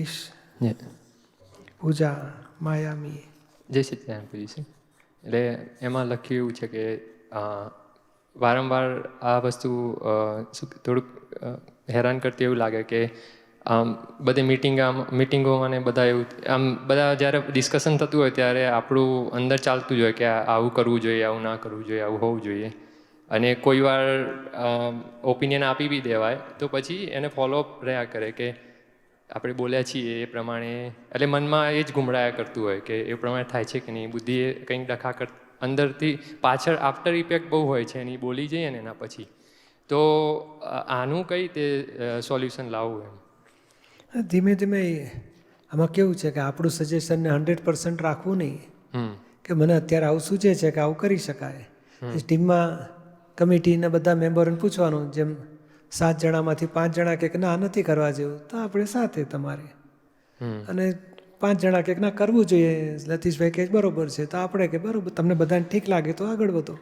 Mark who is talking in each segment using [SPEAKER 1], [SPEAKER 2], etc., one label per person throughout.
[SPEAKER 1] સતીશ
[SPEAKER 2] ને
[SPEAKER 1] પૂજા માયામી
[SPEAKER 2] જય સત્યનારાયણ પૂજી છે એટલે એમાં લખ્યું એવું છે કે વારંવાર આ વસ્તુ થોડુંક હેરાન કરતી એવું લાગે કે આમ બધી મિટિંગ આમ મિટિંગો ને બધા એવું આમ બધા જ્યારે ડિસ્કશન થતું હોય ત્યારે આપણું અંદર ચાલતું જ હોય કે આવું કરવું જોઈએ આવું ના કરવું જોઈએ આવું હોવું જોઈએ અને કોઈ વાર ઓપિનિયન આપી બી દેવાય તો પછી એને ફોલોઅપ રહ્યા કરે કે આપણે બોલ્યા છીએ એ પ્રમાણે એટલે મનમાં એ જ ગુમરાયા કરતું હોય કે એ પ્રમાણે થાય છે કે નહીં. બુદ્ધિએ કંઈક ડખા કર અંદરથી પાછળ આફ્ટર ઇફેક્ટ બહુ હોય છે એની બોલી જઈએ ને એના પછી. તો આનું કઈ તે સોલ્યુશન લાવવું એમ?
[SPEAKER 1] ધીમે ધીમે આમાં કેવું છે કે આપણું સજેશનને હંડ્રેડ પર્સન્ટ રાખવું નહીં. કે મને અત્યારે આવું સૂચે છે કે આવું કરી શકાય. ટીમમાં કમિટીના બધા મેમ્બરોને પૂછવાનું જેમ સાત જણામાંથી પાંચ જણા કે ના નથી કરવા જેવું તો આપણે સાથે તમારે. અને પાંચ જણા કે ના કરવું જોઈએ. લતીશભાઈ કે બરોબર છે તો આપણે કે બરોબર તમને બધાને ઠીક લાગે તો આગળ વધો.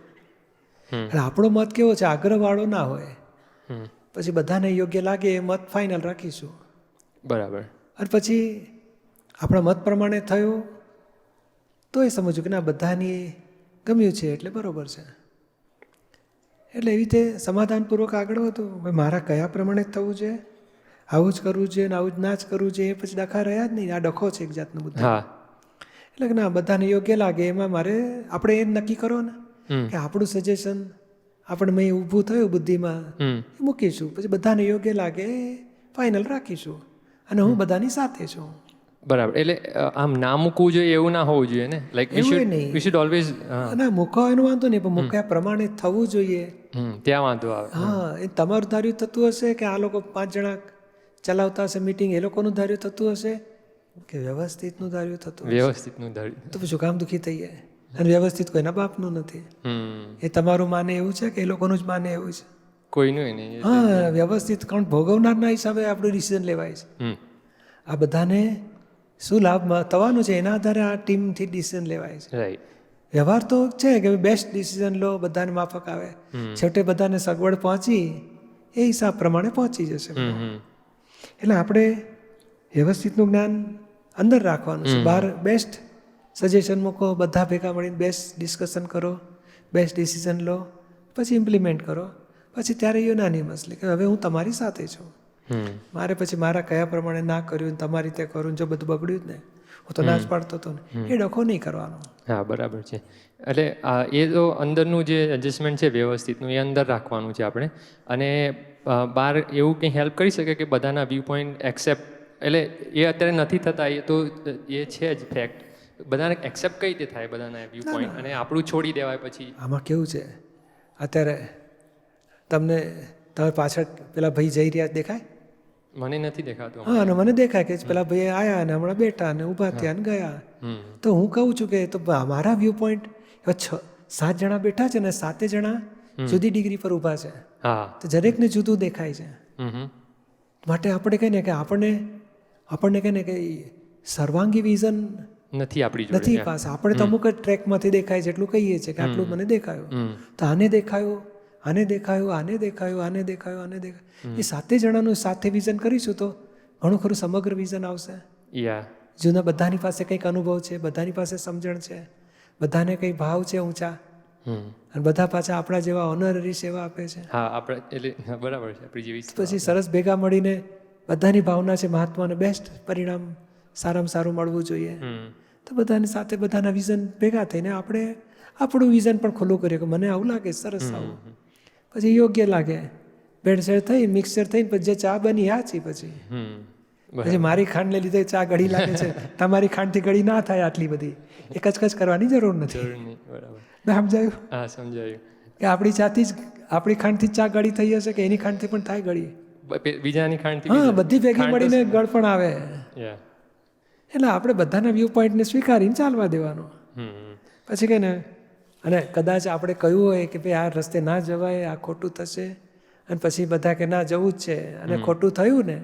[SPEAKER 1] આપણો મત કેવો છે? આગ્રહવાળો ના હોય. પછી બધાને યોગ્ય લાગે એ મત ફાઇનલ રાખીશું.
[SPEAKER 2] બરાબર.
[SPEAKER 1] અને પછી આપણા મત પ્રમાણે થયું તો એ સમજવું કે ના બધાની ગમ્યું છે એટલે બરોબર છે. એટલે એવી રીતે સમાધાનપૂર્વક આગળ વધો. ભાઈ મારા કયા પ્રમાણે થવું છે? આવું જ કરવું છે ને આવું જ ના જ કરવું છે? એ પછી ડખા રહ્યા જ નહીં. આ ડખો છે એક જાતનું
[SPEAKER 2] બધું
[SPEAKER 1] એટલે કે ના બધાને યોગ્ય લાગે. એમાં મારે આપણે એ નક્કી કરો ને. કે આપણું સજેશન આપણે મેં ઊભું થયું બુદ્ધિમાં મૂકીશું. પછી બધાને યોગ્ય લાગે ફાઇનલ રાખીશું. અને હું બધાની સાથે છું.
[SPEAKER 2] બરાબર. એટલે આમ ના મૂકવું જોઈએ એવું ના હોવું જોઈએ ને? Like we should. We should always
[SPEAKER 1] ના મૂકો એનો વાંધો નહીં પણ મૂક્યા પ્રમાણે થવું જોઈએ.
[SPEAKER 2] ત્યાં વાંધો આવે.
[SPEAKER 1] હા એ તમારું ધાર્યું થતું હશે કે આ લોકો પાંચ જણા ચલાવતા હશે મીટિંગ એ લોકોનું ધાર્યું થતું હશે? કે વ્યવસ્થિતનું ધાર્યું થતું
[SPEAKER 2] વ્યવસ્થિતનું ધાર્યું.
[SPEAKER 1] તો પછી કામ દુઃખી થઈ જાય. અને વ્યવસ્થિત કોઈના બાપનું નથી. એ તમારું માને એવું છે કે એ લોકોનું જ માને એવું છે?
[SPEAKER 2] કોઈનું નહીં.
[SPEAKER 1] હા વ્યવસ્થિત કોણ ભોગવનારના હિસાબે આપણું ડિસિઝન લેવાય છે. આ બધાને શું લાભ થવાનું છે. એના આધારે આ ટીમથી ડિસિઝન લેવાય છે.
[SPEAKER 2] રાઈટ
[SPEAKER 1] વ્યવહાર તો છે કે બેસ્ટ ડિસિઝન લો બધાને માફક આવે. છેવટે બધાને સગવડ પહોંચી એ હિસાબ પ્રમાણે પહોંચી જશે. એટલે આપણે વ્યવસ્થિતનું જ્ઞાન અંદર રાખવાનું છે. બહાર બેસ્ટ સજેશન મૂકો બધા ભેગા મળીને બેસ્ટ ડિસ્કશન કરો બેસ્ટ ડિસિઝન લો પછી ઇમ્પ્લિમેન્ટ કરો. પછી ત્યારે યુનાનિમસલી કે હવે હું તમારી સાથે છું. મારે પછી મારા કયા પ્રમાણે ના કર્યું ને તમારી રીતે કરું જો બધું બગડ્યું જ ને હું તો ના જ પાડતો હતો ને. એ ડખો નહીં કરવાનો.
[SPEAKER 2] હા બરાબર છે. એટલે એ તો અંદરનું જે એડજસ્ટમેન્ટ છે વ્યવસ્થિતનું એ અંદર રાખવાનું છે આપણે. અને બહાર એવું કંઈ હેલ્પ કરી શકે કે બધાના વ્યૂ પોઈન્ટ એક્સેપ્ટ એટલે એ અત્યારે નથી થતા એ તો એ છે જ ફેક્ટ બધાને એક્સેપ્ટ કઈ રીતે થાય બધાના વ્યૂ પોઈન્ટ અને આપણું છોડી દેવાય પછી.
[SPEAKER 1] આમાં કેવું છે? અત્યારે તમને તમે પાછળ પેલા ભાઈ જઈ રહ્યા દેખાય?
[SPEAKER 2] મને નથી દેખાતું
[SPEAKER 1] હા અને મને દેખાય કે પેલા ભાઈ આયા ને હમણાં બેઠા ને ઊભા થયા ને ગયા. તો હું કહું છું કે તો મારા વ્યૂ પોઈન્ટ છ સાત જણા બેઠા છે ને સાતે જણા જુદી ડિગ્રી પર ઊભા છે.
[SPEAKER 2] હા.
[SPEAKER 1] તો દરેકને જુદું દેખાય છે. માટે આપણે કહીએ ને કે આપણને આપણને કહીએ ને કે સર્વાંગી વિઝન
[SPEAKER 2] નથી આપણી
[SPEAKER 1] નથી પાસે. આપણે તો અમુક જ ટ્રેકમાંથી દેખાય છે એટલું કહીએ છીએ કે આટલું મને દેખાયું. તો આને દેખાયું આને દેખાયું આને દેખાયું આને દેખાયું આને દેખાયું. એ સાતે જણાનું સાથે વિઝન કરીશું તો ઘણું ખરું સમગ્ર વિઝન આવશે.
[SPEAKER 2] યા
[SPEAKER 1] જૂના બધાની પાસે કંઈક અનુભવ છે બધાની પાસે સમજણ છે બધાને કંઈ ભાવ છે ઊંચા. અને બધા પાછા આપણા જેવા ઓનરરી સેવા આપે છે.
[SPEAKER 2] હા આપણે એટલે બરાબર છે આપણી જેવી
[SPEAKER 1] પછી સરસ ભેગા મળીને બધાની ભાવના છે મહાત્માને બેસ્ટ પરિણામ સારામાં સારું મળવું જોઈએ. તો બધાની સાથે બધાના વિઝન ભેગા થઈને આપણે આપણું વિઝન પણ ખુલ્લું કરીએ કે મને આવું લાગે સરસ આવું. પછી યોગ્ય લાગે. ભેળસેળ થઈ મિક્સર થઈને પછી જે ચા બની હાચી પછી.
[SPEAKER 2] હમ
[SPEAKER 1] પછી મારી ખાંડને લીધે ચા ગળી લાગે છે. તમારી ખાંડથી ગળી ના થાય આટલી બધી. એ કચકચ કરવાની જરૂર નથી.
[SPEAKER 2] બરાબર.
[SPEAKER 1] સમજાયું?
[SPEAKER 2] હા સમજાયું.
[SPEAKER 1] કે આપણી ચાથી જ આપણી ખાંડથી ચા ગળી થઈ હશે કે એની ખાંડથી પણ થાય ગળી?
[SPEAKER 2] બીજાની ખાંડથી
[SPEAKER 1] હા બધી ભેગી મળીને ગળ પણ આવે. એટલે આપણે બધાના વ્યૂ પોઈન્ટને સ્વીકારીને ચાલવા દેવાનું. પછી કે ને અને કદાચ આપણે કહ્યું હોય કે ભાઈ આ રસ્તે ના જવાય આ ખોટું થશે અને પછી બધા કે ના જવું જ છે અને ખોટું થયું ને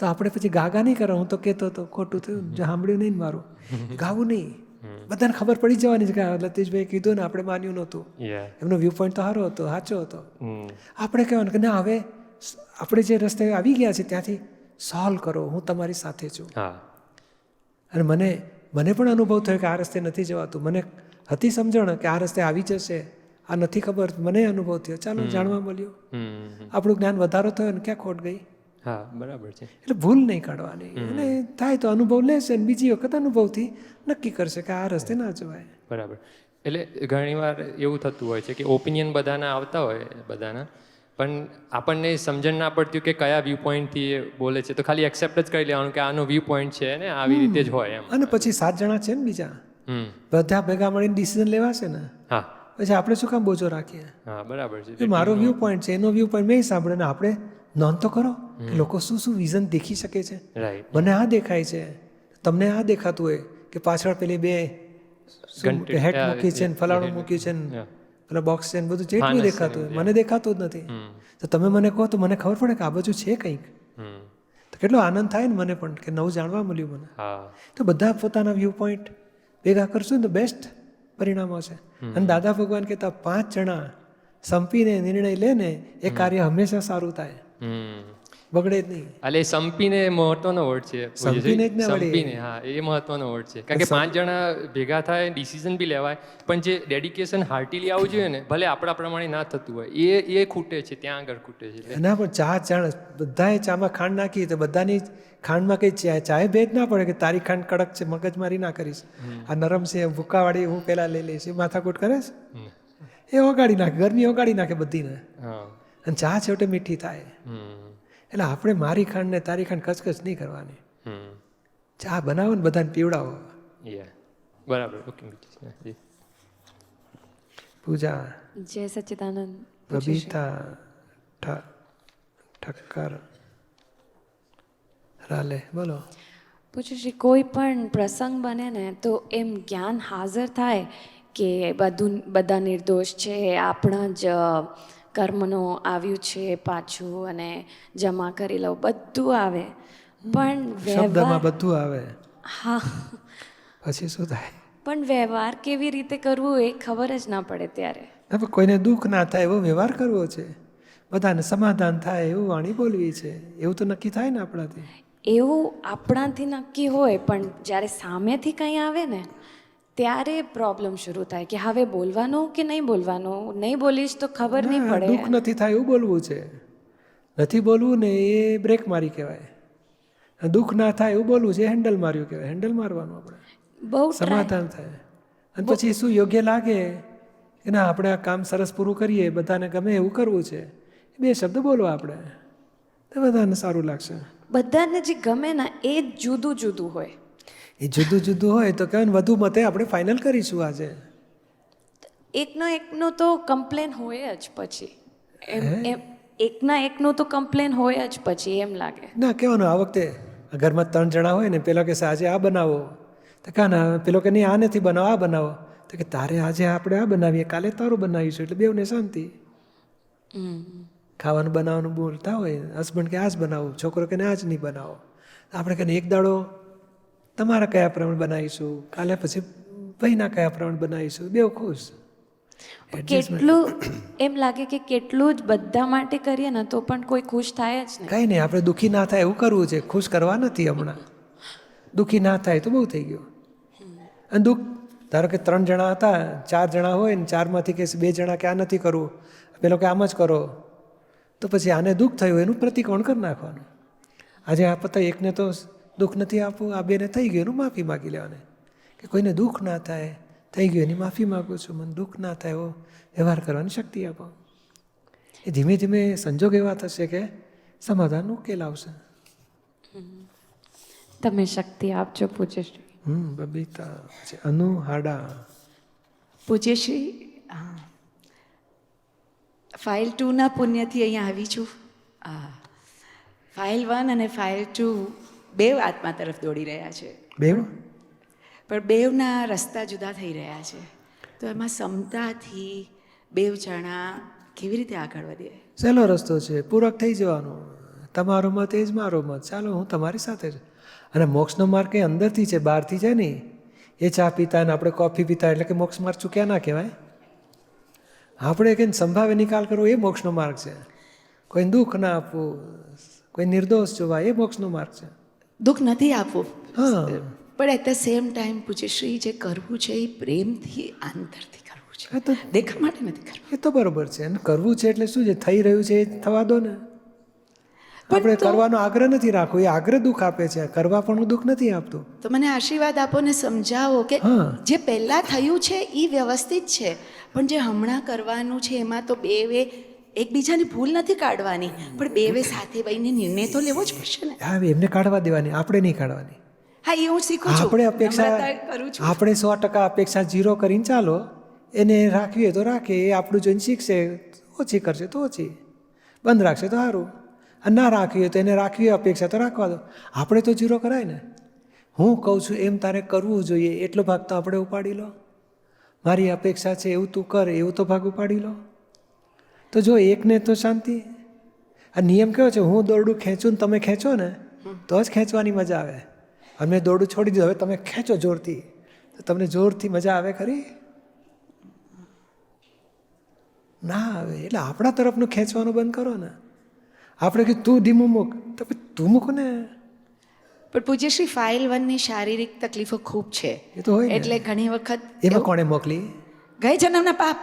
[SPEAKER 1] તો આપણે પછી ગાગા નહીં કરો. હું તો કહેતો હતો ખોટું થયું સાંભળ્યું નહીં મારું. ગાવું નહીં. બધાને ખબર પડી જવાની છે કે લતીશભાઈ કીધું ને આપણે માન્યું નહોતું. એમનો વ્યૂ પોઈન્ટ તો સારો હતો સાચો હતો. આપણે કહેવાનું કે ના હવે આપણે જે રસ્તે આવી ગયા છે ત્યાંથી સોલ્વ કરો હું તમારી સાથે છું. અને મને મને પણ અનુભવ થયો કે આ રસ્તે નથી જવાતું. મને હતી સમજણ કે આ રસ્તે આવી જશે? આ નથી ખબર. મને અનુભવ થયો. ચાલો જાણવા મળ્યું. આપણું જ્ઞાન વધારો થયો ને ક્યાં ખોટ ગઈ?
[SPEAKER 2] હા બરાબર છે.
[SPEAKER 1] એટલે ભૂલ નહીં કાઢવાની. અને થાય તો અનુભવ લેશે અને બીજી વખત અનુભવથી નક્કી કરશે કે આ રસ્તે ના જવાય.
[SPEAKER 2] બરાબર. એટલે ઘણીવાર એવું થતું હોય છે કે ઓપિનિયન બધાના આવતા હોય બધાના. પણ આપણને સમજણ ના પડતી કે કયા વ્યૂ પોઈન્ટથી એ બોલે છે. તો ખાલી એક્સેપ્ટ જ કરી લેવાનું કે આનો વ્યૂ પોઈન્ટ છે ને આવી રીતે જ હોય એમ.
[SPEAKER 1] અને પછી સાત જણા છે ને બીજા. બધા ભેગા મળીને ડિસિઝન લેવાશે ને?
[SPEAKER 2] હા.
[SPEAKER 1] પછી આપણે શું કામ બોજો રાખીએ?
[SPEAKER 2] હા બરાબર છે.
[SPEAKER 1] મારો વ્યૂ પોઈન્ટ છે એનો વ્યૂ પોઈન્ટ મેં સાંભળે ને આપણે નોંધ તો કરો કે લોકો શું શું વિઝન દેખી શકે છે. મને આ દેખાય છે. તમને આ દેખાતું હોય કે પાછળ પેલી બે હેટ મૂકી છે ને ફલાણું મૂક્યું છે ને પેલા બોક્સ છે ને બધું જેટલું દેખાતું હોય. મને દેખાતું જ નથી. તો તમે મને કહો તો મને ખબર પડે કે આ બાજુ છે કંઈક. તો કેટલો આનંદ થાય ને મને પણ કે નવું જાણવા મળ્યું મને. તો બધા પોતાના વ્યૂ પોઈન્ટ ભેગા કરશું તો બેસ્ટ પરિણામો છે. અને દાદા ભગવાન કહેતા પાંચ જણા સંપીને નિર્ણય લે ને એ કાર્ય હંમેશા સારું થાય. બગડે જ નહીં.
[SPEAKER 2] એટલે સંપીને મહત્વનો વર્ડ છે
[SPEAKER 1] સંપીને જ
[SPEAKER 2] સંપીને હા એ મહત્વનો વર્ડ છે. કારણ કે પાંચ જણા ભેગા થાય ડિસિઝન બી લેવાય પણ જે ડેડિકેશન હાર્ટીલી આવવું જોઈએ ને ભલે આપણા પ્રમાણે ના થતું હોય એ એ ખૂટે છે ત્યાં આગળ ખૂટે છે.
[SPEAKER 1] ના પણ ચા ચા બધાએ ચામાં ખાંડ નાખી તો બધાની ખાંડમાં કંઈ ચા ચાય ભેદ ના પડે કે તારી ખાંડ કડક છે મગજમારી ના કરીશ. આ નરમ છે ભૂકાવાળી હું પહેલાં લઈ લઈશ એ માથાકૂટ કરે છે? એ ઓગાળી નાખે ગરમી ઓગાળી નાખે બધીને. અને ચા છેવટે મીઠી થાય. એટલે આપણે મારી ખાંડ ને તારી ખાંડ કચકચ નહીં કરવાની.
[SPEAKER 2] હમ.
[SPEAKER 1] ચા બનાવો ને બધાને પીવડાવો.
[SPEAKER 2] યા. બરાબર. ઓકે
[SPEAKER 1] પૂજા.
[SPEAKER 3] જય સચ્ચિદાનંદ.
[SPEAKER 1] બબીતા ઠ- ઠક્કર રાલે. બોલો.
[SPEAKER 3] પૂછું શ્રી કોઈ પણ પ્રસંગ બને ને તો એમ જ્ઞાન હાજર થાય કે બધું બધા નિર્દોષ છે આપણા જ કર્મનો આવ્યું છે પાછું અને જમા કરી લઉં બધું આવે. પણ
[SPEAKER 1] શબ્દમાં બધું આવે.
[SPEAKER 3] હા.
[SPEAKER 1] પછી શું થાય?
[SPEAKER 3] પણ વ્યવહાર કેવી રીતે કરવું એ ખબર જ ના પડે ત્યારે.
[SPEAKER 1] હવે કોઈને દુઃખ ના થાય એવો વ્યવહાર કરવો છે. બધાને સમાધાન થાય એવું વાણી બોલવી છે. એવું તો નક્કી થાય ને આપણાથી?
[SPEAKER 3] એવું આપણાથી નક્કી હોય પણ જ્યારે સામેથી કંઈ આવે ને ત્યારે પ્રોબ્લેમ શરૂ થાય કે હવે બોલવાનું કે નહીં બોલવાનું? નહીં બોલીશ તો ખબર નહીં પડે.
[SPEAKER 1] દુઃખ નથી થાય એવું બોલવું છે. નથી બોલવું ને એ બ્રેક મારી કહેવાય. દુઃખ ના થાય એવું બોલવું છે હેન્ડલ માર્યું કહેવાય. હેન્ડલ મારવાનું આપણે.
[SPEAKER 3] બહુ
[SPEAKER 1] સમાધાન થાય. અને પછી શું યોગ્ય લાગે? કે ના આપણે આ કામ સરસ પૂરું કરીએ બધાને ગમે એવું કરવું છે. એ બે શબ્દ બોલવા આપણે. તો બધાને સારું લાગશે.
[SPEAKER 3] બધાને જે ગમે ને એ જ જુદું જુદું હોય.
[SPEAKER 1] એ જુદું જુદું હોય તો કહેવાય ને વધુ મતે આપણે ફાઇનલ કરીશું આજે.
[SPEAKER 3] એકનો એકનો તો કમ્પ્લેન હોય જ પછી. એમ એમ એકના એકનું તો કમ્પ્લેન હોય જ પછી એમ લાગે.
[SPEAKER 1] ના કહેવાનું આ વખતે ઘરમાં ત્રણ જણા હોય ને પેલો કે આજે આ બનાવો. તો કાં ના પેલો કે નહીં આ નથી બનાવો આ બનાવો. તો કે તારે આજે આપણે આ બનાવીએ કાલે તારું બનાવીશું. એટલે બેવને શાંતિ. ખાવાનું બનાવવાનું બોલતા હોય હસબન્ડ કે આ જ બનાવો. છોકરો કે આ જ નહીં બનાવો. આપણે કે એક દાડો તમારા કયા પ્રમાણે બનાવીશું? કાલે પછી ભાઈના કયા પ્રમાણે બનાવીશું? બે ખુશ.
[SPEAKER 3] કેટલું એમ લાગે કે કેટલું જ બધા માટે કરીએ ને તો પણ કોઈ ખુશ થાય જ નહીં.
[SPEAKER 1] કાંઈ નહીં આપણે દુઃખી ના થાય એવું કરવું છે. ખુશ કરવા નથી હમણાં. દુઃખી ના થાય તો બહુ થઈ ગયું. અને દુઃખ ધારો કે ત્રણ જણા હતા ચાર જણા હોય ને ચારમાંથી કે બે જણા કે આ નથી કરવું પેલો કે આમ જ કરો તો પછી આને દુઃખ થયું એનું પ્રતિકોણ કરી નાખવાનું. આજે આ પતા એકને તો દુઃખ નથી આપવું? આ બેને થઈ ગયું એનું માફી માગી લેવાને. કે કોઈને દુઃખ ના થાય થઈ ગયું એની માફી માગું છું મને દુઃખ ના થાય એવો વ્યવહાર કરવાની શક્તિ આપો. એ ધીમે ધીમે સંજોગ એવા થશે કે સમાધાન ઉકેલ આવશે.
[SPEAKER 3] તમે શક્તિ આપજો પૂજ્યશ્રી.
[SPEAKER 1] હમ બબીતા અનુ હાડા.
[SPEAKER 4] પૂજ્યશ્રી હા ફાઇલ ટુના પુણ્યથી અહીંયા આવી છું. હા ફાઇલ વન અને ફાઇલ ટુ બેવ આત્મા તરફ દોડી રહ્યા છે.
[SPEAKER 1] બેવ
[SPEAKER 4] પણ બેવના રસ્તા જુદા થઈ રહ્યા છે. તો એમાં સમતાથી બેવ જણા કેવી રીતે આગળ વધીએ
[SPEAKER 1] સહેલો રસ્તો છે પૂરક થઈ જવાનો. તમારો મત એ જ મારો મત. ચાલો હું તમારી સાથે જ. અને મોક્ષનો માર્ગ એ અંદરથી છે બહારથી છે નહીં એ ચા પીતા ને આપણે કોફી પીતા એટલે કે મોક્ષ માર્ગ ચૂક્યા ના કહેવાય? આપણે કંઈ સંભાવે નિકાલ કરવો એ મોક્ષનો માર્ગ છે. કોઈને દુઃખ ના આપવું કોઈ નિર્દોષ જોવા એ મોક્ષનો માર્ગ છે.
[SPEAKER 4] દુઃખ નથી આપવું. પણ એટ ધ સેમ ટાઈમ પૂજ્યશ્રી જે કરવું છે એ પ્રેમથી આંતરથી કરવું છે.
[SPEAKER 1] તો
[SPEAKER 4] દેખા માટે નથી કરવું.
[SPEAKER 1] એ તો બરોબર છે. અને કરવું છે એટલે શું છે? થઈ રહ્યું છે એ થવા દો ને. આપણે કરવાનો આગ્રહ નથી રાખવો. એ આગ્રહ દુઃખ આપે છે. કરવા પણ દુઃખ નથી આપતું.
[SPEAKER 4] તો મને આશીર્વાદ આપો ને સમજાવો કે જે પહેલાં થયું છે એ વ્યવસ્થિત છે. પણ જે હમણાં કરવાનું છે એમાં તો બે વે એકબીજાની ભૂલ નથી કાઢવાની. પણ બે બે સાથે બહીને નિર્ણય તો લેવો જ પડશે ને.
[SPEAKER 1] હા એમને કાઢવા દેવાની આપણે નહીં કાઢવાની.
[SPEAKER 4] હા એ હું શીખું છું.
[SPEAKER 1] આપણે અપેક્ષા
[SPEAKER 4] કરું છું.
[SPEAKER 1] આપણે સો ટકા અપેક્ષા જીરો કરીને ચાલો એને રાખવી હોય તો રાખે એ આપણું જોઈને શીખશે ઓછી કરશે તો ઓછી. બંધ રાખશે તો સારું. અને ના રાખવી હોય તો એને રાખવી હોય અપેક્ષા તો રાખવા દો. આપણે તો જીરો કરાય ને. હું કહું છું એમ તારે કરવું જોઈએ. એટલો ભાગ તો આપણે ઉપાડી લો. મારી અપેક્ષા છે એવું તું કર એવું તો ભાગ ઉપાડી લો. તો જો એકને તો શાંતિ. આ નિયમ કેવો છે? હું દોરડું ખેંચું ને તમે ખેંચો ને તો જ ખેંચવાની મજા આવે. અને મેં દોરડું છોડી દીધું. હવે તમે ખેંચો જોરથી. તો તમને જોરથી મજા આવે ખરી? ના આવે. એટલે આપણા તરફનું ખેંચવાનું બંધ કરો ને. આપણે કે તું ધીમું મૂક. તો પછી તું મૂક ને.
[SPEAKER 4] પણ પૂજ્યશ્રી ફાઇલ વનની શારીરિક તકલીફો ખૂબ છે.
[SPEAKER 1] એ તો હોય
[SPEAKER 4] એટલે ઘણી વખત
[SPEAKER 1] એમાં કોણે મોકલી?
[SPEAKER 4] ગઈ જન્મના પાપ.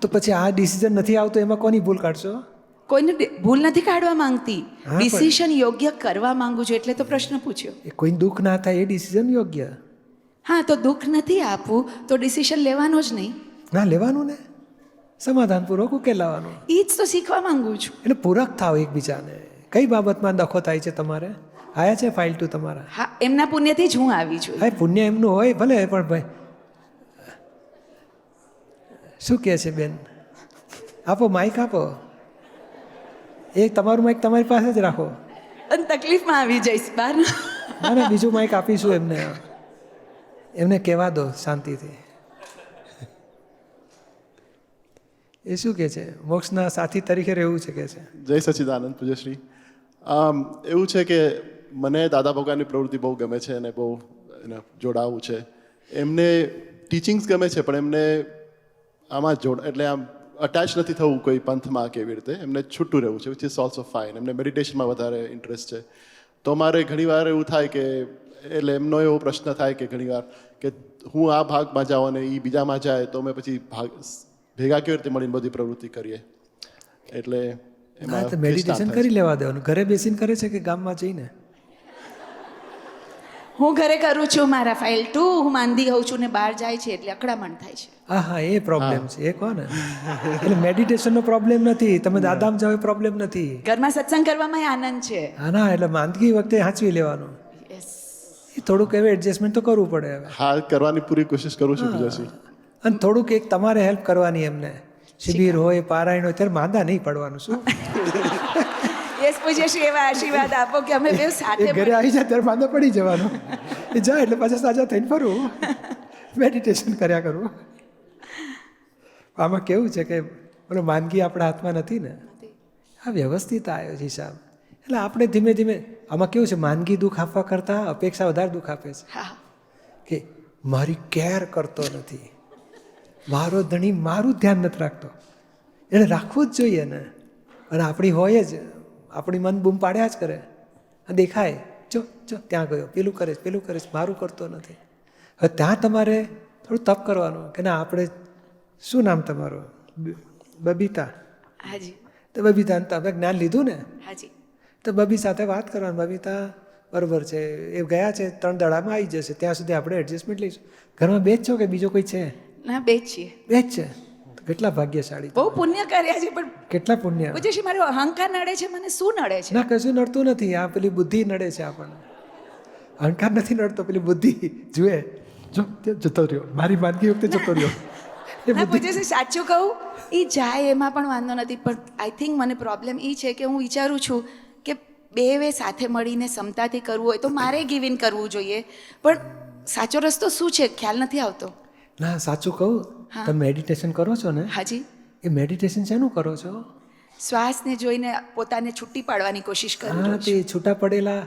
[SPEAKER 1] તો પછી આ ડિસિઝન નથી આવતો એમાં કોની ભૂલ કાઢશો?
[SPEAKER 4] કોઈને ભૂલ નથી કાઢવા માંગતી. ડિસિઝન યોગ્ય કરવા માંગુ છું એટલે તો પ્રશ્ન પૂછ્યો.
[SPEAKER 1] એ કોઈ દુઃખ ના થાય એ ડિસિઝન યોગ્ય?
[SPEAKER 4] હા તો દુઃખ નથી આપવું તો ડિસિઝન લેવાનો જ નહીં.
[SPEAKER 1] ના લેવાનું ને. સમાધાનપૂર્વક ઉકેલ લાવવાનું?
[SPEAKER 4] એ જ તો શીખવા માંગુ છું.
[SPEAKER 1] એટલે પૂરક થાવ એકબીજાને. કઈ બાબતમાં દખો થાય છે તમારે? આયા છે ફાઇલ ટુ તમારા.
[SPEAKER 4] હા એમના પુણ્યથી જ હું આવી છું.
[SPEAKER 1] હા પુણ્ય એમનું હોય ભલે પણ ભાઈ શું કહે છે બેન? આપો માઇક આપો. એ તમારું માઇક તમારી પાસે જ રાખો.
[SPEAKER 4] અને તકલીફમાં આવી જઈશ બહાર
[SPEAKER 1] ના. ના બીજું માઇક આપીશું એમને. એમને કહેવા દો શાંતિથી. એ શું કહે છે? મોક્ષના સાથી તરીકે રહેવું છે કે છે.
[SPEAKER 5] જય સચિદાનંદ પૂજ્યશ્રી. આમ એવું છે કે મને દાદા ભગવાનની પ્રવૃત્તિ બહુ ગમે છે અને બહુ એને જોડાવું છે. એમને ટીચિંગ્સ ગમે છે પણ એમને આમાં જોડ એટલે આમ અટેચ નથી થવું કોઈ પંથમાં કે એવી રીતે. એમને છૂટું રહેવું છે વિચ ઇઝ ઓલ્સો ફાઇન એમને મેડિટેશનમાં વધારે ઇન્ટરેસ્ટ છે. તો મારે ઘણીવાર એવું થાય કે એટલે એમનો એવો પ્રશ્ન થાય કે ઘણીવાર કે હું આ ભાગમાં જાઉં અને એ બીજામાં જાય તો અમે પછી ભાગ ભેગા કેવી રીતે મળીને બધી પ્રવૃત્તિ કરીએ? એટલે
[SPEAKER 1] મેડિટેશન કરી લેવા દેવાનું. ઘરે બેસીને કરે છે કે ગામમાં જઈને?
[SPEAKER 4] હું ઘરે કરું છું મારા ફાઇલ ટુ હું માંદી હોઉં છું ને બહાર જાય છે એટલે અકડામણ થાય છે.
[SPEAKER 1] હા હા એ પ્રોબ્લેમ છે. એ કહો ને એટલે મેડિટેશનનો પ્રોબ્લેમ નથી તમે દાદામ જાવ એ પ્રોબ્લેમ નથી.
[SPEAKER 4] ઘરમાં સત્સંગ કરવામાં આનંદ છે.
[SPEAKER 1] હા ના એટલે માંદગી વખતે હાંચવી લેવાનું. એ થોડુંક એવું એડજસ્ટમેન્ટ તો કરવું પડે હવે.
[SPEAKER 5] હા કરવાની પૂરી કોશિશ કરું છું પૂજાશ્રી
[SPEAKER 1] અને થોડુંક એક તમારે હેલ્પ કરવાની એમને. શિબિર હોય પારાયણ હોય ત્યારે માંદા નહીં પડવાનું શું?
[SPEAKER 4] યસ પૂજ્યશ્રી એવા આશીર્વાદ આપો કે અમે બે સાથે
[SPEAKER 1] ઘરે આવી જાય ત્યારે માંદો પડી જવાનો. એ જાય એટલે પાછા સાજા થઈને ફરવું મેડિટેશન કર્યા કરવું આમાં કેવું છે કે બોલો માંદગી આપણા હાથમાં નથી ને? આ વ્યવસ્થિત આવ્યો છે હિસાબ એટલે આપણે ધીમે ધીમે આમાં કેવું છે માંદગી દુઃખ આપવા કરતાં અપેક્ષા વધારે દુઃખ આપે છે. કે મારી કેર કરતો નથી. મારો ધણી મારું ધ્યાન નથી રાખતો. એને રાખવું જ જોઈએ ને. અને આપણી હોય જ આપણી મન બૂમ પાડ્યા જ કરે. દેખાય જો જો ત્યાં ગયો. પેલું કરે પેલું કરે મારું કરતો નથી. હવે ત્યાં તમારે થોડું તપ કરવાનું કે ના આપણે શું નામ તમારું? બબીતા.
[SPEAKER 4] હાજી.
[SPEAKER 1] તો બબીતા તમે જ્ઞાન લીધું ને?
[SPEAKER 4] હાજી.
[SPEAKER 1] તો બબી સાથે વાત કરવાની બબીતા બરોબર છે. એ ગયા છે ત્રણ દડામાં આવી જશે. ત્યાં સુધી આપણે એડજસ્ટમેન્ટ લઈશું. ઘરમાં બે જ છો કે બીજો કોઈ છે?
[SPEAKER 4] ના બે જ છીએ.
[SPEAKER 1] બે જ છે? કેટલા ભાગ્યશાળી
[SPEAKER 4] બહુ પુણ્ય કર્યા છે પણ
[SPEAKER 1] કેટલા પુણ્ય.
[SPEAKER 4] પૂજ્યશ્રી મારો અહંકાર નડે છે મને શું નડે છે?
[SPEAKER 1] ના કશું નડતું નથી. આ પેલી બુદ્ધિ નડે છે આપણને. અહંકાર નથી નડતો પેલી બુદ્ધિ. જુએ જો જતો રહ્યો. મારી માનગી વખતે જતો રહ્યો.
[SPEAKER 4] ના પૂજ્યશ્રી સાચું કહું એ જાય એમાં પણ વાંધો નથી પણ આઈ થિંક મને પ્રોબ્લેમ એ છે કે હું વિચારું છું કે બે વે સાથે મળીને ક્ષમતાથી કરવું હોય તો મારે ગિવ ઇન કરવું જોઈએ. પણ સાચો રસ્તો શું છે? ખ્યાલ નથી આવતો.
[SPEAKER 1] ના સાચું કહું? તમે મેડિટેશન કરો છો ને?
[SPEAKER 4] હાજી.
[SPEAKER 1] એ મેડિટેશન શેનું કરો છો?
[SPEAKER 4] શ્વાસને જોઈને પોતાને છૂટી પાડવાની કોશિશ કરું
[SPEAKER 1] હા તે છૂટા પડેલા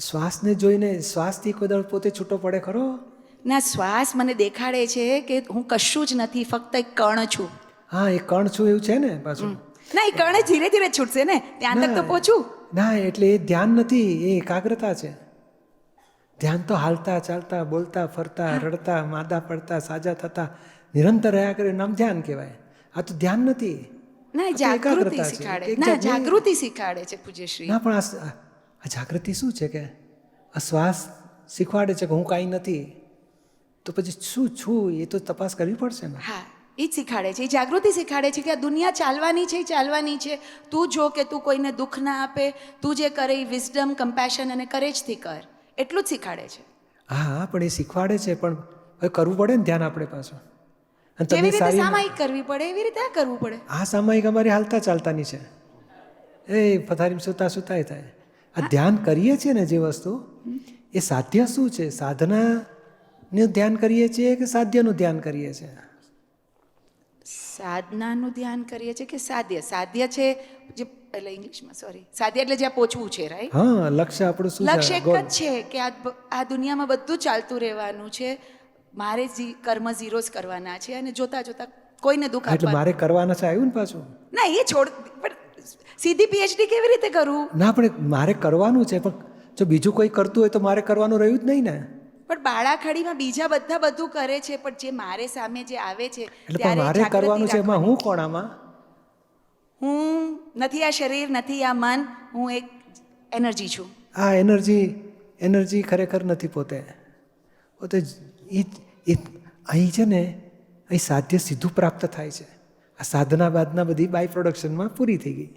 [SPEAKER 1] શ્વાસને જોઈને શ્વાસથી કોઈ દળ પોતે છૂટો પડે ખરો?
[SPEAKER 4] ના શ્વાસ મને દેખાડે છે કે હું કશું જ નથી ફક્ત એક કણ છું.
[SPEAKER 1] હા એ કણ છું એવું છે ને પાછું?
[SPEAKER 4] ના એ કણ ધીરે ધીરે છૂટશે ને? ત્યાં તક તો પહોંચું.
[SPEAKER 1] ના એટલે એ ધ્યાન નથી એ એકાગ્રતા છે. ધ્યાન તો હાલતા ચાલતા બોલતા ફરતા રડતા માદા પડતા સાજા થતા નિરંતર રહ્યા કરે નામ ધ્યાન કહેવાય. આ તો ધ્યાન નથી.
[SPEAKER 4] ના જાગૃતિ. શીખાડે. ના જાગૃતિ શીખાડે છે પૂજ્યશ્રી.
[SPEAKER 1] ના પણ આ આ જાગૃતિ શું છે કે? આ શ્વાસ શીખવાડે છે કે હું કાંઈ નથી? તો પછી શું છું? એ તો તપાસ કરવી પડશે ને.
[SPEAKER 4] હા એ જ શીખાડે છે. એ જાગૃતિ શીખાડે છે કે આ દુનિયા ચાલવાની છે એ ચાલવાની છે. તું જો કે તું કોઈને દુઃખ ના આપે તું જે કરે એ વિઝડમ કમ્પેશન અને કરેજથી કર. એટલું જ શીખાડે છે.
[SPEAKER 1] હા હા પણ એ શીખવાડે છે પણ હવે કરવું પડે ને ધ્યાન આપણે પાછું. અને તમે સારી
[SPEAKER 4] સામાયિક કરવી પડે એવી રીતે આ કરવું પડે.
[SPEAKER 1] આ સામાયિક અમારી હાલતા ચાલતાની છે. એ પથારીમાં સુતા સુતાય થાય. આ ધ્યાન કરીએ છીએ ને જે વસ્તુ એ સાધ્ય શું છે? સાધનાનું ધ્યાન કરીએ છીએ કે સાધ્યનું ધ્યાન કરીએ છીએ?
[SPEAKER 4] સાધનાનું ધ્યાન કરીએ છીએ કે સાધ્ય? સાધ્ય છે જે એટલે ઇંગ્લિશમાં સોરી સાધ્ય એટલે જ્યાં પહોંચવું છે રાઈટ
[SPEAKER 1] હા લક્ષ્ય આપણું શું
[SPEAKER 4] લક્ષ્ય એક જ છે કે આ આ દુનિયામાં બધું ચાલતું રહેવાનું છે. મારે કર્મ ઝીરો જ કરવાના છે અને જોતા જોતા કોઈને દુઃખ
[SPEAKER 1] એટલે મારે કરવાના છે આવ્યું ને પાછું?
[SPEAKER 4] ના એ છોડ પણ સીધી પીએચડી કેવી રીતે કરું?
[SPEAKER 1] ના પણ મારે કરવાનું છે પણ જો બીજું કોઈ કરતું હોય તો મારે કરવાનું રહ્યું જ નહીં ને.
[SPEAKER 4] પણ બાળાખડીમાં બીજા બધા બધું કરે છે પણ જે મારે સામે જે આવે છે
[SPEAKER 1] એટલે મારે કરવાનું છે એમાં હું કોણ આમાં?
[SPEAKER 4] હું નથી આ શરીર, નથી આ મન, હું એક એનર્જી છું.
[SPEAKER 1] આ એનર્જી એનર્જી ખરેખર નથી પોતે. પોતે અહીં છે ને, અહીં સાધ્ય સીધું પ્રાપ્ત થાય છે. આ સાધના બાદના બધી બાય પ્રોડક્શનમાં પૂરી થઈ ગઈ.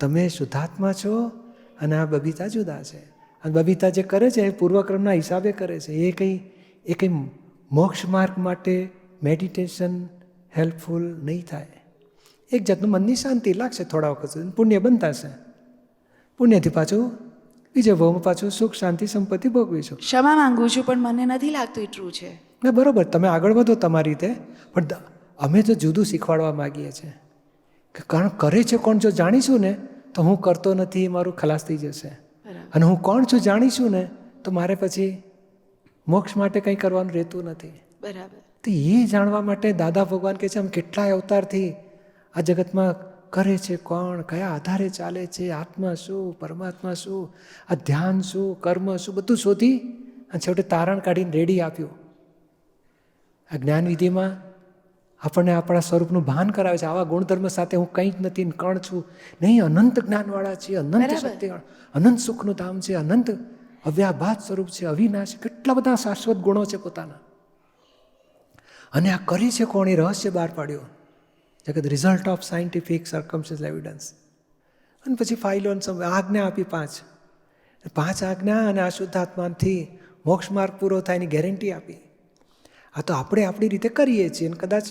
[SPEAKER 1] તમે શુદ્ધાત્મા છો અને આ બબીતા જુદા છે. અને બબીતા જે કરે છે, એ પૂર્વક્રમના હિસાબે કરે છે. એ કંઈ એ કંઈ મોક્ષ માર્ગ માટે મેડિટેશન હેલ્પફુલ નહીં થાય. એક જાતનું મનની શાંતિ લાગશે થોડા વખત સુધી. પુણ્ય બનતાશે પુણ્યથી પાછું બીજે ભાવમાં પાછું સુખ શાંતિ સંપત્તિ ભોગવીશું
[SPEAKER 4] ક્ષમા માંગુ છું પણ મને નથી લાગતું એટલું છે.
[SPEAKER 1] ના બરોબર તમે આગળ વધો તમારી રીતે પણ અમે તો જુદું શીખવાડવા માગીએ છીએ. કે કારણ કરે છે કોણ જો જાણીશું ને તો હું કરતો નથી મારું ખલાસ થઈ જશે. અને હું કોણ છું જાણીશું ને તો મારે પછી મોક્ષ માટે કંઈ કરવાનું રહેતું નથી.
[SPEAKER 4] બરાબર.
[SPEAKER 1] તો એ જાણવા માટે દાદા ભગવાન કહે છે આમ કેટલાય અવતારથી આ જગતમાં કરે છે કોણ કયા આધારે ચાલે છે આત્મા શું પરમાત્મા શું આ ધ્યાન શું કર્મ શું બધું શોધી અને છેવટે તારણ કાઢીને રેડી આપ્યું. આ જ્ઞાનવિધિમાં આપણને આપણા સ્વરૂપનું ભાન કરાવે છે. આવા ગુણધર્મ સાથે હું કંઈ જ નથી કણ છું. નહીં અનંત જ્ઞાનવાળા છે અનંત શક્તિ અનંત સુખનું ધામ છે અનંત અવ્યાભાત સ્વરૂપ છે અવિનાશ કેટલા બધા શાશ્વત ગુણો છે પોતાના. અને આ કરી છે કોણ એ રહસ્ય બહાર પાડ્યું. જગત result of scientific circumstance evidence અને પછી ફાઇલો સમ- આજ્ઞા આપી પાંચ. પાંચ આજ્ઞા અને આ શુદ્ધાત્માથી મોક્ષ માર્ગ પૂરો થાય એની ગેરંટી આપી. આ તો આપણે આપણી રીતે કરીએ છીએ અને કદાચ.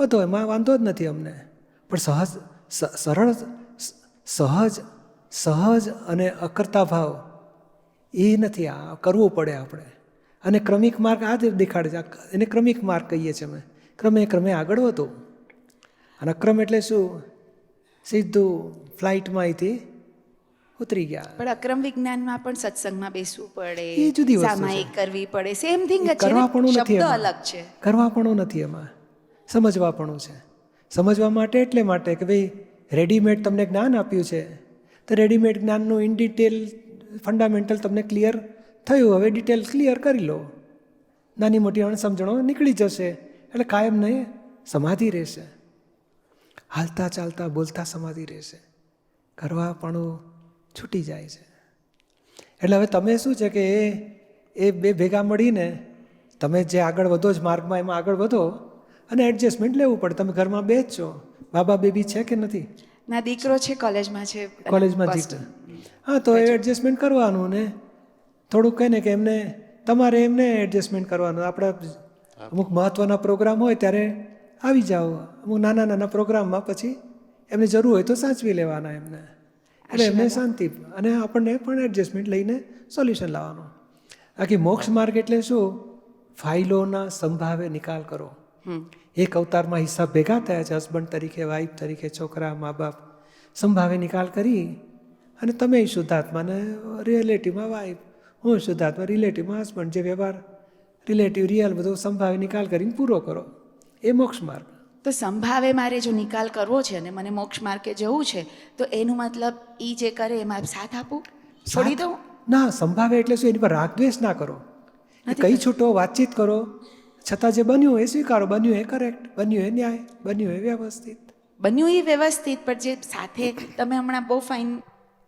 [SPEAKER 1] હતો એમાં વાંધો જ નથી અમને. પણ સહજ સરળ સહજ સહજ અને અકર્તા ભાવ એ નથી આ, કરવું પડે આપણે. અને ક્રમિક માર્ગ આ જ દેખાડે છે. એને ક્રમિક માર્ગ કહીએ છીએ અમે. ક્રમે ક્રમે આગળ વધો. અને અક્રમ એટલે શું? સીધું ફ્લાઇટમાં અહીંથી ઉતરી ગયા.
[SPEAKER 4] પણ અક્રમ વિજ્ઞાનમાં પણ સત્સંગમાં બેસવું પડે
[SPEAKER 1] એ જુદી.
[SPEAKER 4] સામાયિક કરવી પડે. સેમ થિંગ છે
[SPEAKER 1] કરવાપણું નથી
[SPEAKER 4] અલગ છે.
[SPEAKER 1] કરવાપણું નથી એમાં. સમજવાપણું છે. સમજવા માટે એટલે માટે કે ભાઈ રેડીમેડ તમને જ્ઞાન આપ્યું છે. તો રેડીમેડ જ્ઞાનનું ઇન ડિટેલ ફંડામેન્ટલ તમને ક્લિયર થયું. હવે ડિટેલ ક્લિયર કરી લો. નાની મોટી અણસમજણો નીકળી જશે. એટલે કાયમ નહીં સમાધિ રહેશે. હાલતા ચાલતા બોલતા સમાધિ રહેશે. કરવાપણું છૂટી જાય છે. એટલે હવે તમે શું છે કે એ એ બે ભેગા મળીને તમે જે આગળ વધો જ માર્ગમાં એમાં આગળ વધો અને એડજસ્ટમેન્ટ લેવું પડે. તમે ઘરમાં બે જ છો. બાબા બેબી છે કે નથી?
[SPEAKER 4] ના દીકરો છે કોલેજમાં છે.
[SPEAKER 1] કોલેજમાં. જીત હા તો એ એડજસ્ટમેન્ટ કરવાનું ને થોડુંક કહે ને કે એમને તમારે એમને એડજસ્ટમેન્ટ કરવાનું. આપણે અમુક મહત્ત્વના પ્રોગ્રામ હોય ત્યારે આવી જાઓ. અમુક નાના નાના પ્રોગ્રામમાં પછી એમને જરૂર હોય તો સાચવી લેવાના એમને. એટલે એમને શાંતિ અને આપણને પણ એડજસ્ટમેન્ટ લઈને સોલ્યુશન લાવવાનું. બાકી મોક્ષ માર્ગ એટલે શું? ફાઇલોના સંભાવે નિકાલ કરો. એક અવતારમાં હિસાબ ભેગા થયા છે હસબન્ડ તરીકે વાઈફ તરીકે છોકરા મા બાપ. સંભાવે નિકાલ કરી અને તમે શુદ્ધાત્માને રિલેટિવમાં વાઈફ હું શુદ્ધાત્મા રિલેટિવમાં હસબન્ડ જે વ્યવહાર રિલેટિવ રિયલ બધો સંભાવે નિકાલ કરીને પૂરો કરો. એ મોક્ષ માર્ગ.
[SPEAKER 4] તો સંભાવે મારે જો નિકાલ કરવો છે અને મને મોક્ષ માર્ગે જવું છે તો એનું મતલબ એ જે કરે એમાં સાથ આપું? છોડી દઉં?
[SPEAKER 1] ના સંભાવે એટલે શું? એની પર રાગદ્વેષ ના કરો. કઈ છૂટો વાતચીત કરો. છતાં જે બન્યું એ સ્વીકારો. બન્યું એ કરેક્ટ બન્યું એ ન્યાય. બન્યું એ વ્યવસ્થિત.
[SPEAKER 4] બન્યું એ વ્યવસ્થિત પણ જે સાથે તમે હમણાં બહુ ફાઇન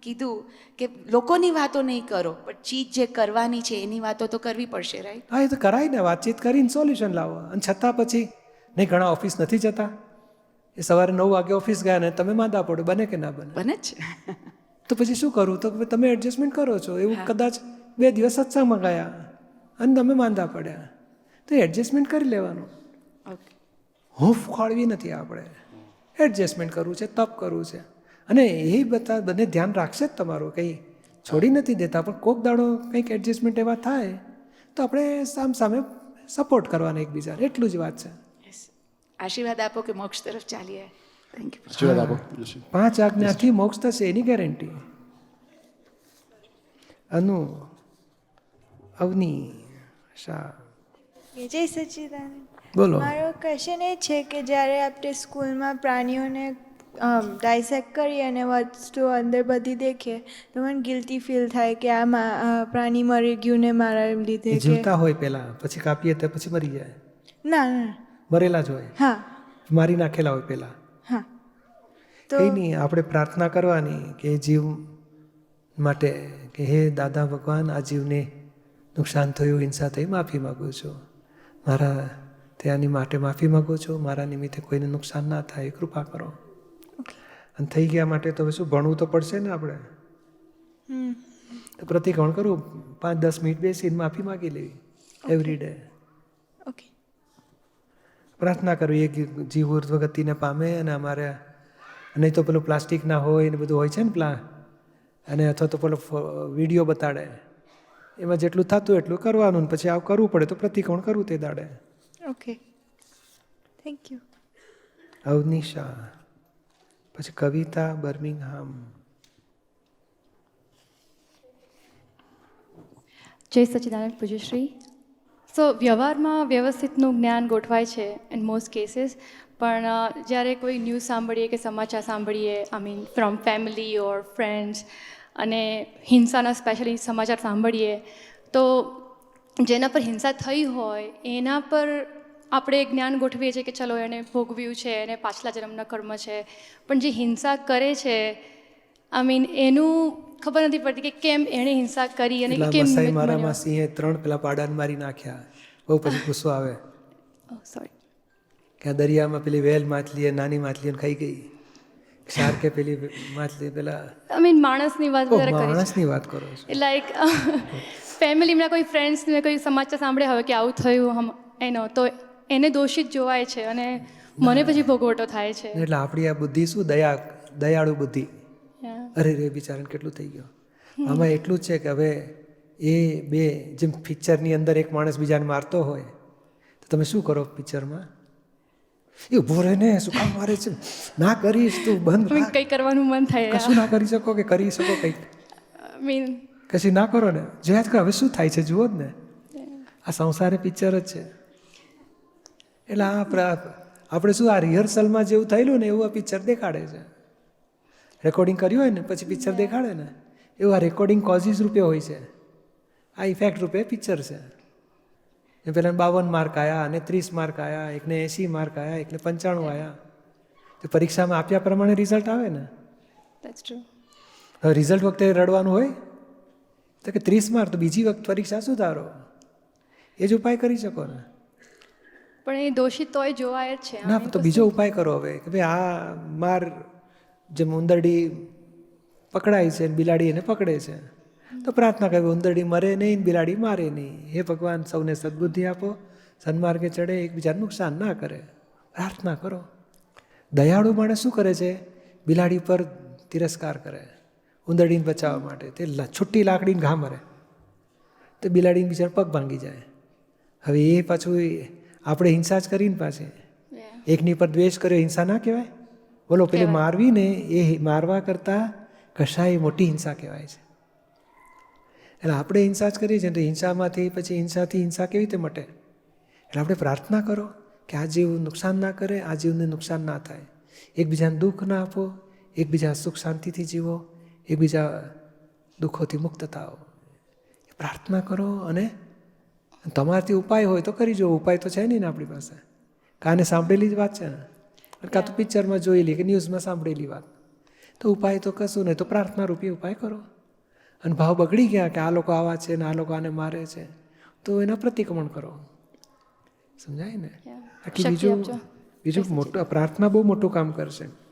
[SPEAKER 4] કીધું કે લોકોની વાતો નહીં કરો પણ ચીજ જે કરવાની છે એની વાતો તો કરવી પડશે રાઈટ
[SPEAKER 1] હા એ તો કરાય ને. વાતચીત કરીને સોલ્યુશન લાવો. અને છતાં પછી નહીં ઘણા ઓફિસ નથી જતા? એ સવારે નવ વાગે ઓફિસ ગયા ને તમે માંદા પડો બને કે ના બને?
[SPEAKER 4] બને જ.
[SPEAKER 1] તો પછી શું કરું? તો તમે એડજસ્ટમેન્ટ કરો છો. એવું કદાચ બે દિવસ સત્સંગમાં ગયા અને તમે માંદા પડ્યા. તો એડજસ્ટમેન્ટ કરી લેવાનું. હું ફાળવી નથી આપણે. એડજસ્ટમેન્ટ કરવું છે તપ કરવું છે. અને એ બધા બંને ધ્યાન રાખશે જ તમારું. કંઈ છોડી નથી દેતા પણ કોક દાડો કંઈક એડજસ્ટમેન્ટ એવા થાય તો આપણે સામ સામે સપોર્ટ કરવાના એકબીજાને. એટલું જ વાત છે.
[SPEAKER 4] આશીર્વાદ આપો કે મોક્ષ તરફ ચાલીએ. થેન્ક યુ
[SPEAKER 5] આશીર્વાદ આપો.
[SPEAKER 1] પાંચ આજ્ઞાથી મોક્ષ થશે એની ગેરંટી અનુ અવની શા?
[SPEAKER 6] જય સચિદાન
[SPEAKER 1] બોલો.
[SPEAKER 6] મારો ક્વેશ્ચન એ છે કે જ્યારે આપણે સ્કૂલમાં પ્રાણીઓને ડાયસેક્ટ કરીએ અને વસ્તુ અંદર બધી દેખીએ તો મને ગિલ્ટી ફીલ થાય કે આ પ્રાણી મરી ગયું ને મારા લીધે
[SPEAKER 1] જીવતા હોય પહેલાં પછી કાપીએ તો પછી મરી જાય.
[SPEAKER 6] ના ના.
[SPEAKER 1] મરેલા જ હોય.
[SPEAKER 6] હા.
[SPEAKER 1] મારી નાખેલા હોય પહેલાં
[SPEAKER 6] હા.
[SPEAKER 1] કંઈ નહીં આપણે પ્રાર્થના કરવાની કે જીવ માટે કે હે દાદા ભગવાન આ જીવને નુકસાન થયું હિંસા થઈ માફી માગું છું. મારા ત્યાંની માટે માફી માગું છું. મારા નિમિત્તે કોઈને નુકસાન ના થાય કૃપા કરો. અને થઈ ગયા માટે તો શું ભણવું તો પડશે ને આપણે? પ્રતિક્રમણ કરું પાંચ દસ મિનિટ બેસીને માફી માગી લેવી એવરી ડે
[SPEAKER 6] ઓકે.
[SPEAKER 1] પ્રાર્થના કરવી એ જીવ ઉર્ધ્વગતિને પામે અને અમારે નહીં તો પેલું પ્લાસ્ટિકના હોય ને બધું હોય છે ને પ્લા અને અથવા તો પેલો વીડિયો બતાડે. એમાં જેટલું થતું એટલું કરવાનું ને પછી આવું કરવું પડે તો પ્રતિકોણ કરવું તે દાડે.
[SPEAKER 6] ઓકે. Thank you
[SPEAKER 1] Avnisha. પછી કવિતા બર્મિંગહામ.
[SPEAKER 7] જય સચિદાનંદ પૂજ્યશ્રી. સો વ્યવહારમાં વ્યવસ્થિતનું જ્ઞાન ગોઠવાય છે ઇન મોસ્ટ કેસીસ પણ જ્યારે કોઈ ન્યૂઝ સાંભળીએ કે સમાચાર સાંભળીએ I mean from family or friends અને હિંસાના સ્પેશિયલી સમાચાર સાંભળીએ, તો જેના પર હિંસા થઈ હોય, એના પર આપણે જ્ઞાન ગોઠવીએ છીએ કે ચલો, એને ભોગવ્યું છે, એને પાછલા જન્મના કર્મ છે. પણ જે હિંસા કરે છે આઈ મીન એનું ખબર નથી પડતી કે કેમ એણે હિંસા કરી અને કેમ
[SPEAKER 1] મસાઈ મારામાં સિંહે ત્રણ પેલા પાડાને મારી નાખ્યા. બહુ પછી ગુસ્સો આવે.
[SPEAKER 7] સોરી
[SPEAKER 1] કે આ દરિયામાં પેલી વેલ માછલી નાની માછલીઓને ખાઈ ગઈ. શાર્કે પેલી માછલી પેલા
[SPEAKER 7] આઈ મીન માણસની વાત
[SPEAKER 1] માણસની વાત કરો છો.
[SPEAKER 7] લાઈક ફેમિલીમાં કોઈ ફ્રેન્ડ્સને કોઈ સમાચાર સાંભળે હવે કે આવું થયું હમ એનો તો એને દોષિત જોવાય છે અને મને પછી ભોગવટો થાય છે.
[SPEAKER 1] એટલે આપણી આ બુદ્ધિ શું? દયા દયાળુ બુદ્ધિ. અરે રે બિચારાને કેટલું થઈ ગયું. આમાં એટલું જ છે કે હવે એ બે જેમ પિક્ચરની અંદર એક માણસ બીજાને મારતો હોય તો તમે શું કરો પિક્ચરમાં? એ ઊભો રહે ને શું કામ મારે છે? ના કરીશ તું બંધ
[SPEAKER 7] કંઈ કરવાનું મન થાય
[SPEAKER 1] કશું ના કરી શકો કે કરી શકો કંઈક?
[SPEAKER 7] મીન
[SPEAKER 1] કશી ના કરો ને. જોયા જ કરો હવે શું થાય છે જુઓ જ ને. આ સંસારે પિક્ચર જ છે. એટલે આ આપણે શું આ રિહર્સલમાં જેવું થયેલું ને એવું આ પિક્ચર દેખાડે છે. રેકોર્ડિંગ કર્યું હોય ને પછી પિક્ચર દેખાડે ને એવું આ રેકોર્ડિંગ કોઝિસ રૂપે હોય છે. આ ઇફેક્ટ રૂપે પિક્ચર છે. એ પહેલાં બાવન માર્ક આવ્યા અને ત્રીસ માર્ક આવ્યા એકને એંસી માર્ક આવ્યા એકને પંચાણું આવ્યા તો પરીક્ષામાં આપ્યા પ્રમાણે રિઝલ્ટ આવે ને? હવે રિઝલ્ટ વખતે રડવાનું હોય તો કે ત્રીસ માર્ક તો બીજી વખત પરીક્ષા સુધારો. એ જ ઉપાય કરી શકો ને?
[SPEAKER 7] પણ એ દોષિત તોય જોવાય જ છે.
[SPEAKER 1] ના તો બીજો ઉપાય કરો હવે કે ભાઈ આ માર જેમ ઉંદરડી પકડાય છે બિલાડી એને પકડે છે. તો પ્રાર્થના કરવી ઉંદરડી મરે નહીં ને બિલાડી મારે નહીં. હે ભગવાન સૌને સદબુદ્ધિ આપો. સન્માર્ગે ચડે એકબીજાને નુકસાન ના કરે. પ્રાર્થના કરો. દયાળુ માણસ શું કરે છે? બિલાડી પર તિરસ્કાર કરે. ઉંદરડીને બચાવવા માટે. તે છુટ્ટી લાકડીને ઘા મરે. તો બિલાડીને બિચાર પગ ભાંગી જાય. હવે એ પાછું આપણે હિંસા જ કરીને પાછી. એકની પર દ્વેષ કર્યો હિંસા ના કહેવાય? બોલો પેલી મારવી ને એ મારવા કરતાં કશાય મોટી હિંસા કહેવાય છે. એટલે આપણે હિંસા જ કરીએ છીએ હિંસામાંથી પછી હિંસાથી હિંસા કેવી રીતે મટે? એટલે આપણે પ્રાર્થના કરો કે આ જીવ નુકસાન ના કરે આ જીવને નુકસાન ના થાય. એકબીજાને દુઃખ ના આપો એકબીજા સુખ શાંતિથી જીવો એકબીજા દુઃખોથી મુક્ત થાઓ. પ્રાર્થના કરો અને તમારાથી ઉપાય હોય તો કરી જુઓ ઉપાય તો છે નહીં ને આપણી પાસે. કાને સાંભળેલી જ વાત છે ને? કાં તો પિક્ચરમાં જોયેલી કે ન્યૂઝમાં સાંભળેલી વાત. તો ઉપાય તો કશું નહીં તો પ્રાર્થના રૂપી ઉપાય કરો. અને ભાવ બગડી ગયા કે આ લોકો આવા છે ને આ લોકો આને મારે છે તો એના પ્રતિક્રમણ કરો. સમજાય ને? બાકી બીજું બીજું મોટું પ્રાર્થના બહુ મોટું કામ કરશે.